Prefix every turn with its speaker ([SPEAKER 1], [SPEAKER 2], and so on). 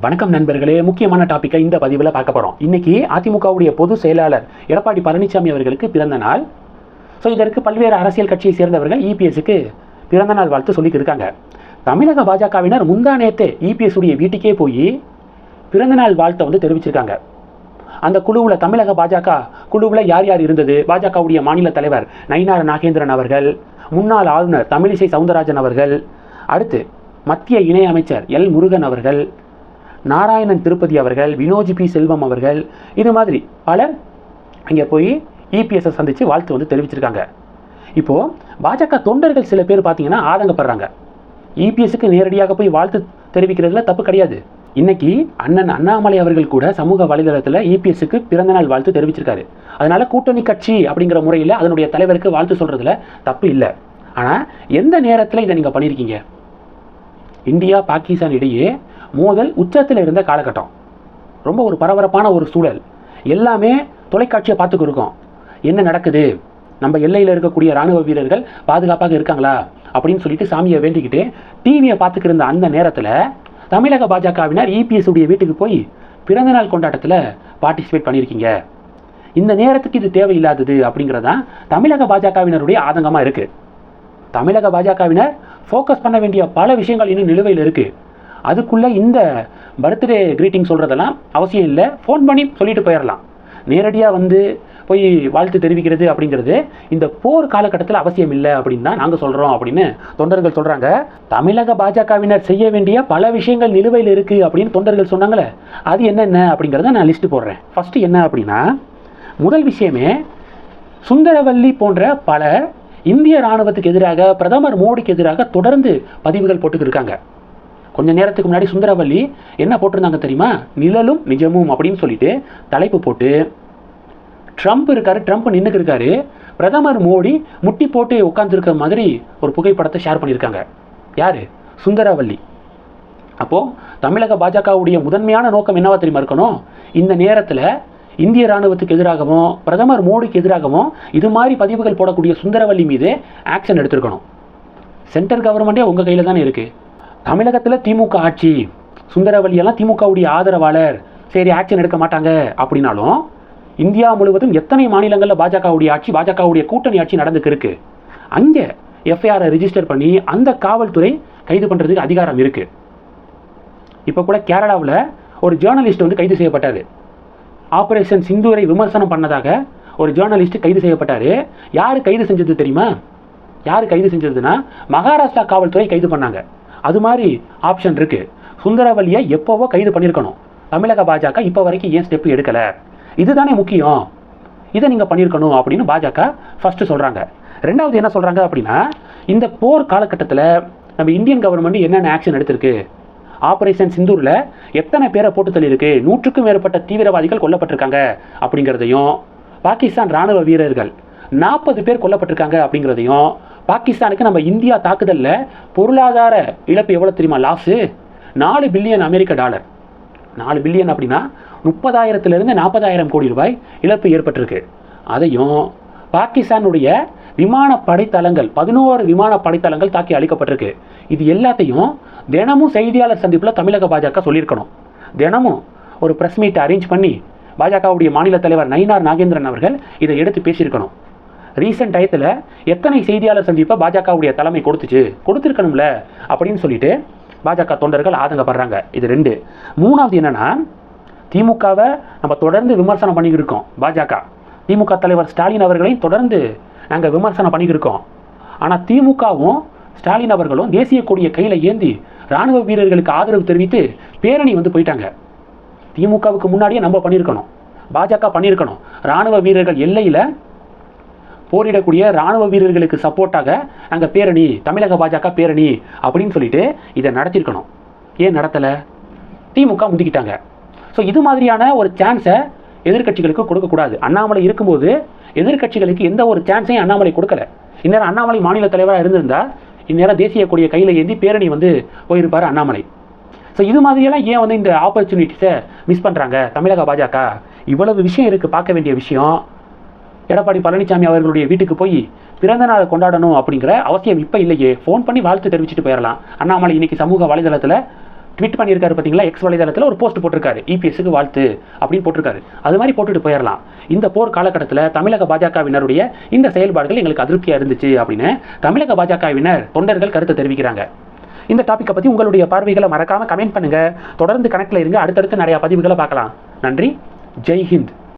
[SPEAKER 1] வணக்கம் நண்பர்களே முக்கியமான டாப்பிக்கை இந்த பதிவில் பார்க்க போகிறோம் இன்னைக்கு அதிமுகவுடைய பொது செயலாளர் எடப்பாடி பழனிசாமி அவர்களுக்கு பிறந்த நாள். ஸோ இதற்கு பல்வேறு அரசியல் கட்சியை சேர்ந்தவர்கள் இபிஎஸ்க்கு பிறந்த நாள் வாழ்த்து சொல்லிக்கிருக்காங்க தமிழக பாஜகவினர் முந்தா நேத்தே இபிஎஸ் உடைய வீட்டுக்கே போய் பிறந்த நாள் வாழ்த்தை வந்து தெரிவிச்சிருக்காங்க. அந்த குழுவில் தமிழக பாஜக குழுவில் யார் யார் இருந்தது? பாஜகவுடைய மாநில தலைவர் நயினார் நாகேந்திரன் அவர்கள் முன்னாள் ஆளுநர் தமிழிசை சவுந்தரராஜன் அவர்கள் அடுத்து மத்திய இணையமைச்சர் எல் முருகன் அவர்கள் நாராயணன் திருப்பதி அவர்கள் வினோஜி பி. செல்வம் அவர்கள் இது மாதிரி பலர் அங்கே போய் இபிஎஸ்ஸை சந்தித்து வாழ்த்து வந்து தெரிவிச்சிருக்காங்க. இப்போது பாஜக தொண்டர்கள் சில பேர் பார்த்தீங்கன்னா ஆதங்கப்படுறாங்க. இபிஎஸ்க்கு நேரடியாக போய் வாழ்த்து தெரிவிக்கிறதுல தப்பு கிடையாது. இன்னைக்கு அண்ணன் அண்ணாமலை அவர்கள் கூட சமூக வலைதளத்தில் இபிஎஸ்க்கு பிறந்தநாள் வாழ்த்து தெரிவிச்சிருக்காரு. அதனால கூட்டணி கட்சி அப்படிங்கிற முறையில் அதனுடைய தலைவருக்கு வாழ்த்து சொல்கிறதுல தப்பு இல்லை. ஆனால் எந்த நேரத்தில் இதை நீங்கள் பண்ணியிருக்கீங்க இந்தியா பாகிஸ்தான் இடையே மோதல் உச்சத்தில் இருந்த காலகட்டம். ரொம்ப ஒரு பரபரப்பான ஒரு சூழல். எல்லாமே தொலைக்காட்சியை பார்த்துக்கு இருக்கோம். என்ன நடக்குது? நம்ம எல்லையில் இருக்கக்கூடிய ராணுவ வீரர்கள் பாதுகாப்பாக இருக்காங்களா? அப்படின்னு சொல்லிட்டு சாமியை வேண்டிக்கிட்டு டிவியை பார்த்துக்கிருந்த அந்த நேரத்தில் தமிழக பாஜகவினர் இபிஎஸ் உடைய வீட்டுக்கு போய் பிறந்தநாள் கொண்டாட்டத்தில் பார்ட்டிசிபேட் பண்ணியிருக்கீங்க. இந்த நேரத்துக்கு இது தேவையில்லாதது அப்படிங்கிறதான் தமிழக பாஜகவினருடைய ஆதங்கமாக இருக்குது தமிழக பாஜகவினர் ஃபோக்கஸ் பண்ண வேண்டிய பல விஷயங்கள் இன்னும் நிலுவையில் இருக்குது அதுக்குள்ளே இந்த பர்த்டே க்ரீட்டிங் சொல்கிறதெல்லாம் அவசியம் இல்லை. ஃபோன் பண்ணி சொல்லிட்டு போயிடலாம் நேரடியாக வந்து போய் வாழ்த்து தெரிவிக்கிறது அப்படிங்கிறது இந்த போர் காலகட்டத்தில் அவசியம் இல்லை அப்படின்னு தான் நாங்கள் சொல்கிறோம் அப்படின்னு தொண்டர்கள் சொல்கிறாங்க தமிழக பாஜகவினர் செய்ய வேண்டிய பல விஷயங்கள் நிலுவையில் இருக்குது அப்படின்னு தொண்டர்கள் சொன்னாங்களே. அது என்னென்ன அப்படிங்கிறத நான் லிஸ்ட்டு போடுறேன். ஃபஸ்ட்டு என்ன அப்படின்னா முதல் விஷயமே சுந்தரவல்லி போன்ற பல இந்திய ராணுவத்துக்கு எதிராக பிரதமர் மோடிக்கு எதிராக தொடர்ந்து பதிவுகள் போட்டுக்கிட்டு இருக்காங்க. கொஞ்ச நேரத்துக்கு முன்னாடி சுந்தரவல்லி என்ன போட்டிருந்தாங்க தெரியுமா? நிழலும் நிஜமும் அப்படின்னு சொல்லிட்டு தலைப்பு போட்டு ட்ரம்ப் இருக்காரு ட்ரம்ப் நின்றுக்கு இருக்காரு. பிரதமர் மோடி முட்டி போட்டு உட்காந்துருக்க மாதிரி ஒரு புகைப்படத்தை ஷேர் பண்ணியிருக்காங்க. யார்? சுந்தரவல்லி. அப்போது தமிழக பாஜகவுடைய முதன்மையான நோக்கம் என்னவா தெரியுமா இருக்கணும்? இந்த நேரத்தில் இந்திய ராணுவத்துக்கு எதிராகவும் பிரதமர் மோடிக்கு எதிராகவும் இது மாதிரி பதிவுகள் போடக்கூடிய சுந்தரவல்லி மீது ஆக்ஷன் எடுத்திருக்கணும். சென்ட்ரல் கவர்மெண்ட்டே உங்கள் கையில் தானே இருக்குது தமிழகத்தில் திமுக ஆட்சி சுந்தரவல்லியெல்லாம் திமுகவுடைய ஆதரவாளர். சரி ஆக்ஷன் எடுக்க மாட்டாங்க அப்படின்னாலும் இந்தியா முழுவதும் எத்தனை மாநிலங்களில் பாஜகவுடைய ஆட்சி பாஜகவுடைய கூட்டணி ஆட்சி நடந்துக்கு இருக்கு? அங்கே எஃப்ஐஆரை ரிஜிஸ்டர் பண்ணி அந்த காவல்துறை கைது பண்ணுறதுக்கு அதிகாரம் இருக்குது இப்போ கூட கேரளாவில் ஒரு ஜேர்னலிஸ்ட் வந்து கைது செய்யப்பட்டார். ஆபரேஷன் சிந்தூரை விமர்சனம் பண்ணதாக ஒரு ஜேர்னலிஸ்ட் கைது செய்யப்பட்டார். யார் கைது செஞ்சது தெரியுமா? யார் கைது செஞ்சதுன்னா மகாராஷ்டிரா காவல்துறை கைது பண்ணாங்க. அது மாதிரி ஆப்ஷன் இருக்குது சுந்தரவல்லியை எப்போவோ கைது பண்ணியிருக்கணும். தமிழக பாஜக இப்போ வரைக்கும் ஏன் ஸ்டெப் எடுக்கலை? இதுதானே முக்கியம். இதை நீங்கள் பண்ணியிருக்கணும் அப்படின்னு பாஜக ஃபஸ்ட்டு சொல்கிறாங்க ரெண்டாவது என்ன சொல்கிறாங்க அப்படின்னா இந்த போர் காலகட்டத்தில் நம்ம இந்தியன் கவர்மெண்ட் என்னென்ன ஆக்ஷன் எடுத்திருக்கு? ஆப்ரேஷன் சிந்தூரில் எத்தனை பேரை போட்டு தள்ளியிருக்கு? நூற்றுக்கும் மேற்பட்ட தீவிரவாதிகள் கொல்லப்பட்டிருக்காங்க அப்படிங்கிறதையும் பாகிஸ்தான் ராணுவ வீரர்கள் நாற்பது பேர் கொல்லப்பட்டிருக்காங்க அப்படிங்கிறதையும் பாகிஸ்தானுக்கு நம்ம இந்தியா தாக்குதலில் பொருளாதார இழப்பு எவ்வளோ தெரியுமா லாஸு நாலு பில்லியன் அமெரிக்க டாலர் நாலு பில்லியன் அப்படின்னா முப்பதாயிரத்துலேருந்து நாற்பதாயிரம் கோடி ரூபாய் இழப்பு ஏற்பட்டிருக்கு. அதையும் பாகிஸ்தானுடைய விமான படைத்தளங்கள் பதினோரு விமான படைத்தளங்கள் தாக்கி அழிக்கப்பட்டிருக்கு. இது எல்லாத்தையும் தினமும் செய்தியாளர் சந்திப்பில் தமிழக பாஜக சொல்லியிருக்கணும். தினமும் ஒரு ப்ரெஸ் மீட் அரேஞ்ச் பண்ணி பாஜகவுடைய மாநில தலைவர் நயினார் நாகேந்திரன் அவர்கள் இதை எடுத்து பேசியிருக்கணும். ரீசெண்ட் டயத்தில் எத்தனை செய்தியாளர் சந்திப்பை பாஜகவுடைய தலைமை கொடுத்துச்சு? கொடுத்துருக்கணும்ல அப்படின்னு சொல்லிட்டு பாஜக தொண்டர்கள் ஆதங்கப்படுறாங்க. இது ரெண்டு. மூணாவது என்னன்னா திமுகவை நம்ம தொடர்ந்து விமர்சனம் பண்ணிக்கிட்டு இருக்கோம் பாஜக. திமுக தலைவர் ஸ்டாலின் அவர்களையும் தொடர்ந்து நாங்கள் விமர்சனம் பண்ணிக்கிட்டு இருக்கோம் ஆனால் திமுகவும் ஸ்டாலின் அவர்களும் தேசிய கொடியை கையில் ஏந்தி ராணுவ வீரர்களுக்கு ஆதரவு தெரிவித்து பேரணி வந்து போயிட்டாங்க. திமுகவுக்கு முன்னாடியே நம்ம பண்ணியிருக்கணும். பாஜக பண்ணியிருக்கணும். ராணுவ வீரர்கள் எல்லையில் போரிடக்கூடிய ராணுவ வீரர்களுக்கு சப்போர்ட்டாக நாங்கள் பேரணி தமிழக பாஜக பேரணி அப்படின்னு சொல்லிட்டு இதை நடத்தியிருக்கணும். ஏன் நடத்தலை? திமுக முந்திக்கிட்டாங்க. ஸோ இது மாதிரியான ஒரு சான்ஸை எதிர்க்கட்சிகளுக்கு கொடுக்கக்கூடாது. அண்ணாமலை இருக்கும்போது எதிர்க்கட்சிகளுக்கு எந்த ஒரு சான்ஸையும் அண்ணாமலை கொடுக்கல. இந்நேரம் அண்ணாமலை மாநில தலைவராக இருந்திருந்தால் இந்நேரம் தேசிய கொடியை கையில் ஏந்தி பேரணி வந்து போயிருப்பார் அண்ணாமலை. ஸோ இது மாதிரியெல்லாம் ஏன் வந்து இந்த ஆப்பர்ச்சுனிட்டிஸை மிஸ் பண்ணுறாங்க தமிழக பாஜக. இவ்வளவு விஷயம் இருக்குது பார்க்க வேண்டிய விஷயம். எடப்பாடி பழனிசாமி அவர்களுடைய வீட்டுக்கு போய் பிறந்த நாளை கொண்டாடணும் அப்படிங்கிற அவசியம் இப்போ இல்லையே. ஃபோன் பண்ணி வாழ்த்து தெரிவிச்சுட்டு போயிடலாம் அண்ணாமலை இன்னைக்கு சமூக வலைதளத்தில் ட்வீட் பண்ணியிருக்காரு பார்த்தீங்களா எக்ஸ் வலைதளத்தில் ஒரு போஸ்ட் போட்டிருக்காரு. இபிஎஸ்க்கு வாழ்த்து அப்படின்னு போட்டிருக்காரு. அது மாதிரி போட்டுட்டு போயிடலாம் இந்த போர் காலகட்டத்தில் தமிழக பாஜகவினருடைய இந்த செயல்பாடுகள் எங்களுக்கு அதிருப்தியாக இருந்துச்சு அப்படின்னு தமிழக பாஜகவினர் தொண்டர்கள் கருத்தை தெரிவிக்கிறாங்க. இந்த டாப்பிக்கை பற்றி உங்களுடைய பார்வைகளை மறக்காமல் கமெண்ட் பண்ணுங்கள் தொடர்ந்து கணக்கில் இருங்க. அடுத்தடுத்து நிறையா பதிவுகளை பார்க்கலாம். நன்றி. ஜெய் ஹிந்த்.